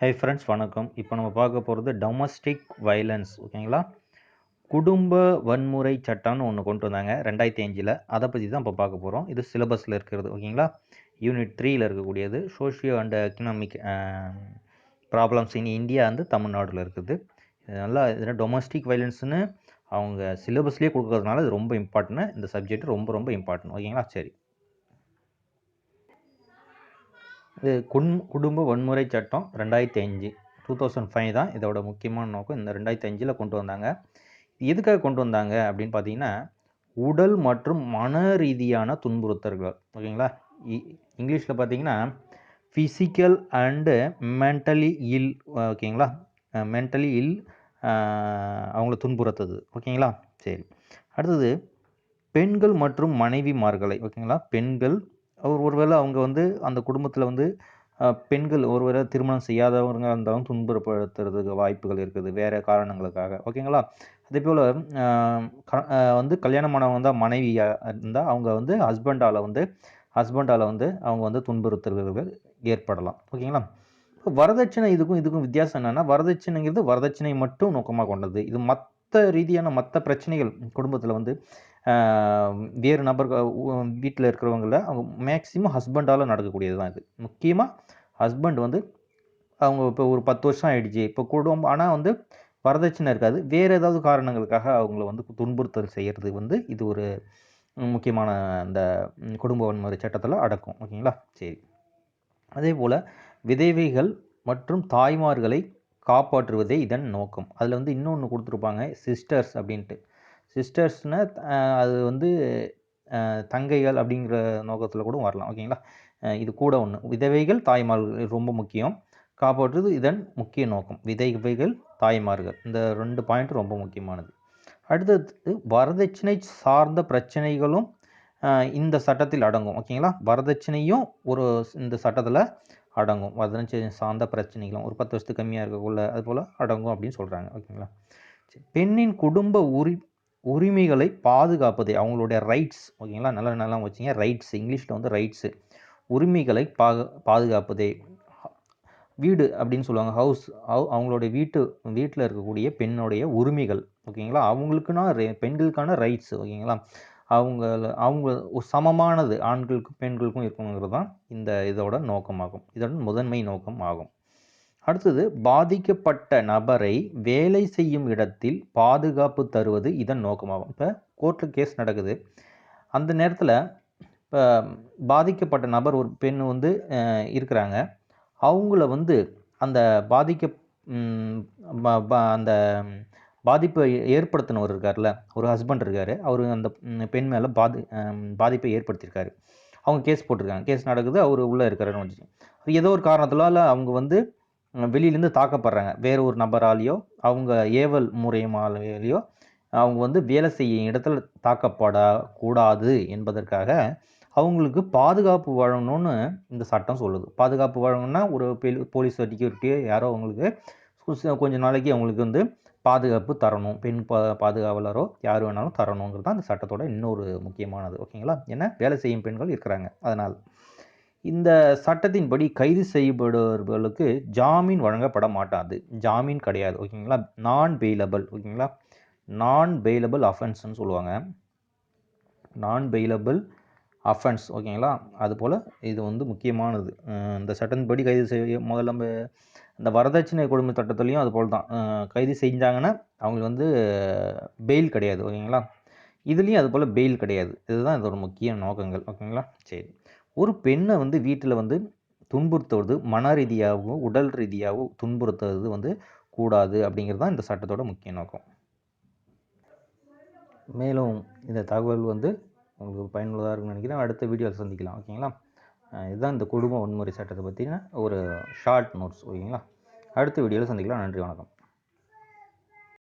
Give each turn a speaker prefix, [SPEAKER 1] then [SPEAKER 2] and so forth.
[SPEAKER 1] Hi friends வணக்கம். இப்போ நம்ம பார்க்க போகிறது டொமஸ்டிக் வைலன்ஸ் ஓகேங்களா? குடும்ப வன்முறை சட்டம்னு ஒன்று கொண்டு வந்தாங்க ரெண்டாயிரத்தி அஞ்சில் அதை பற்றி தான் இப்போ பார்க்க போகிறோம் இது சிலபஸில் இருக்கிறது ஓகேங்களா? யூனிட் த்ரீயில் இருக்கக்கூடியது. Socio and economic problems in India வந்து தமிழ்நாட்டில் இருக்குது. இதனால் நல்லா இதில் டொமஸ்டிக் வைலன்ஸ்னு அவங்க சிலபஸ்லேயே கொடுக்கறதுனால இது ரொம்ப இம்பார்ட்டன்ட் இந்த சப்ஜெக்ட் ரொம்ப ரொம்ப இம்பார்ட்டன்ட் ஓகேங்களா? சரி. இது குன் குடும்ப வன்முறை சட்டம் ரெண்டாயிரத்தி அஞ்சு டூ தௌசண்ட் ஃபைவ் தான் இதோட முக்கியமான நோக்கம். இந்த ரெண்டாயிரத்தி அஞ்சில் கொண்டு வந்தாங்க. எதுக்காக கொண்டு வந்தாங்க அப்படின்னு பார்த்தீங்கன்னா உடல் மற்றும் மன ரீதியான துன்புறுத்தல்கள். ஓகேங்களா? இங்கிலீஷில் பார்த்தீங்கன்னா ஃபிசிக்கல் அண்டு மென்டலி இல் ஓகேங்களா? மென்டலி இல் அவங்கள துன்புறுத்துது. ஓகேங்களா? சரி. அடுத்தது பெண்கள் மற்றும் மனைவிமார்களை ஓகேங்களா? பெண்கள் அவர் ஒருவேளை அவங்க வந்து அந்த குடும்பத்தில் வந்து பெண்கள் ஒருவேளை திருமணம் செய்யாதவங்க இருந்தாலும் துன்புறப்படுத்துறதுக்கு வாய்ப்புகள் இருக்குது வேறு காரணங்களுக்காக. ஓகேங்களா? அதே போல் வந்து கல்யாணமானவங்க தான் மனைவியாக இருந்தால் அவங்க வந்து ஹஸ்பண்டால் வந்து ஹஸ்பண்டால் வந்து அவங்க வந்து துன்புறுத்தல்கள் ஏற்படலாம். ஓகேங்களா? இப்போ வரதட்சணை இதுக்கும் இதுக்கும் வித்தியாசம் என்னென்னா வரதட்சணைங்கிறது வரதட்சணை மட்டும் நோக்கமாக கொண்டது. இது மற்ற ரீதியான மற்ற பிரச்சனைகள் குடும்பத்தில் வந்து வேறு நபர் வீட்டில் இருக்கிறவங்கள அவங்க மேக்ஸிமம் ஹஸ்பண்டால் நடக்கக்கூடியது தான் இது. முக்கியமாக ஹஸ்பண்ட் வந்து அவங்க இப்போ ஒரு பத்து வருஷம் ஆகிடுச்சு இப்போ குடும்பம் ஆனால் வந்து வரதட்சணை இருக்காது. வேறு ஏதாவது காரணங்களுக்காக அவங்கள வந்து துன்புறுத்தல் செய்கிறது வந்து இது ஒரு முக்கியமான அந்த குடும்ப வன்முறை சட்டத்தில் அடக்கும். ஓகேங்களா? சரி. அதே போல் விதவைகள் மற்றும் தாய்மார்களை காப்பாற்றுவதே இதன் நோக்கம். அதில் வந்து இன்னொன்று கொடுத்துருப்பாங்க சிஸ்டர்ஸ் அப்படின்ட்டு. சிஸ்டர்ஸ்னால் அது வந்து தங்கைகள் அப்படிங்கிற நோக்கத்தில் கூட வரலாம். ஓகேங்களா? இது கூட ஒன்று விதவைகள் தாய்மார்கள் ரொம்ப முக்கியம். காப்பாற்றுறது இதன் முக்கிய நோக்கம். விதவைகள் தாய்மார்கள். இந்த ரெண்டு பாயிண்ட் ரொம்ப முக்கியமானது. அடுத்தது வரதட்சணை சார்ந்த பிரச்சனைகளும் இந்த சட்டத்தில் அடங்கும். ஓகேங்களா? வரதட்சணையும் ஒரு இந்த சட்டத்தில் அடங்கும். வரதட்சணை சார்ந்த பிரச்சனைகளும். ஒரு பத்து வருஷத்துக்கு கம்மியாக இருக்கக்குள்ள அது போல் அடங்கும் அப்படின்னு சொல்கிறாங்க ஓகேங்களா? பெண்ணின் குடும்ப உரி உரிமைகளை பாதுகாப்பது. அவங்களுடைய ரைட்ஸ் ஓகேங்களா? நல்லா நல்லா வச்சிங்க. ரைட்ஸ் இங்கிலீஷில் வந்து ரைட்ஸு உரிமைகளை பா பாதுகாப்பதே. வீடு அப்படின்னு சொல்லுவாங்க. ஹவுஸ் அவங்களுடைய வீட்டு வீட்டில் இருக்கக்கூடிய பெண்ணுடைய உரிமைகள். ஓகேங்களா? அவங்களுக்குன்னா பெண்களுக்கான ரைட்ஸ் ஓகேங்களா? அவங்க அவங்க சமமானது. ஆண்களுக்கும் பெண்களுக்கும் இருக்கணுங்கிறது தான் இந்த இதோட நோக்கமாகும். இதோட முதன்மை நோக்கம் ஆகும். அடுத்தது பாதிக்கப்பட்ட நபரை வேலை செய்யும் இடத்தில் பாதுகாப்பு தருவது இதன் நோக்கமாகும். இப்போ கோர்ட்டில் கேஸ் நடக்குது. அந்த நேரத்தில் இப்போ பாதிக்கப்பட்ட நபர் ஒரு பெண் வந்து இருக்கிறாங்க. அவங்கள வந்து அந்த பாதிக்க அந்த பாதிப்பை ஏற்படுத்தினவர் இருக்கார்ல ஒரு ஹஸ்பண்ட் இருக்கார். அவர் அந்த பெண் மேலே பாதி பாதிப்பை ஏற்படுத்தியிருக்காரு. அவங்க கேஸ் போட்டிருக்காங்க. கேஸ் நடக்குது அவர் உள்ளே இருக்காருன்னு வச்சு ஏதோ ஒரு காரணத்தினால அவங்க வந்து வெளியிலேருந்து தாக்கப்படுறாங்க. வேற ஒரு நபராலேயோ அவங்க ஏவல் முறையுமாலேயோ அவங்க வந்து வேலை செய்யும் இடத்துல தாக்கப்படக்கூடாது என்பதற்காக அவங்களுக்கு பாதுகாப்பு வழங்கணும்னு இந்த சட்டம் சொல்லுது. பாதுகாப்பு வழங்கணும்னா ஒரு போலீஸ் செக்யூரிட்டியோ யாரோ அவங்களுக்கு கொஞ்ச நாளைக்கு அவங்களுக்கு வந்து பாதுகாப்பு தரணும். பெண் பா பாதுகாவலரோ யார் வேணாலும் தரணுங்கிறது தான் இந்த சட்டத்தோட இன்னொரு முக்கியமானது. ஓகேங்களா? ஏன்னா வேலை செய்யும் பெண்கள் இருக்கிறாங்க. அதனால் இந்த சட்டத்தின்படி கைது செய்யப்படுபவர்களுக்கு ஜாமீன் வழங்கப்பட மாட்டாது. ஜாமீன் கிடையாது. ஓகேங்களா? நான் பெயிலபிள் ஓகேங்களா? நான் பெயிலபிள் அஃபென்ஸ்னு சொல்லுவாங்க. நான் பெயிலபிள் அஃபென்ஸ் ஓகேங்களா? அதுபோல் இது வந்து முக்கியமானது. இந்த சட்டத்தின்படி கைது செய்ய முதல்ல நம்ம இந்த வரதட்சணை கொடுமை சட்டத்துலேயும் அது போல் தான் கைது செஞ்சாங்கன்னா அவங்களுக்கு வந்து பெயில் கிடையாது. ஓகேங்களா? இதுலேயும் அதுபோல் பெயில் கிடையாது. இதுதான் இதோட முக்கிய நோக்கங்கள். ஓகேங்களா? சரி. ஒரு பெண்ணை வந்து வீட்டில் வந்து துன்புறுத்துவது மன ரீதியாகவும் உடல் ரீதியாகவும் துன்புறுத்துவது வந்து கூடாது அப்படிங்கிறது தான் இந்த சட்டத்தோட முக்கிய நோக்கம். மேலும் இந்த தகவல் வந்து உங்களுக்கு பயனுள்ளதாக இருக்கும்னு நினைக்கிறேன். அடுத்த வீடியோவில் சந்திக்கலாம். ஓகேங்களா? இதுதான் இந்த குடும்ப வன்முறை சட்டத்தை பற்றின ஒரு ஷார்ட் நோட்ஸ். ஓகேங்களா? அடுத்த வீடியோவில் சந்திக்கலாம். நன்றி வணக்கம்.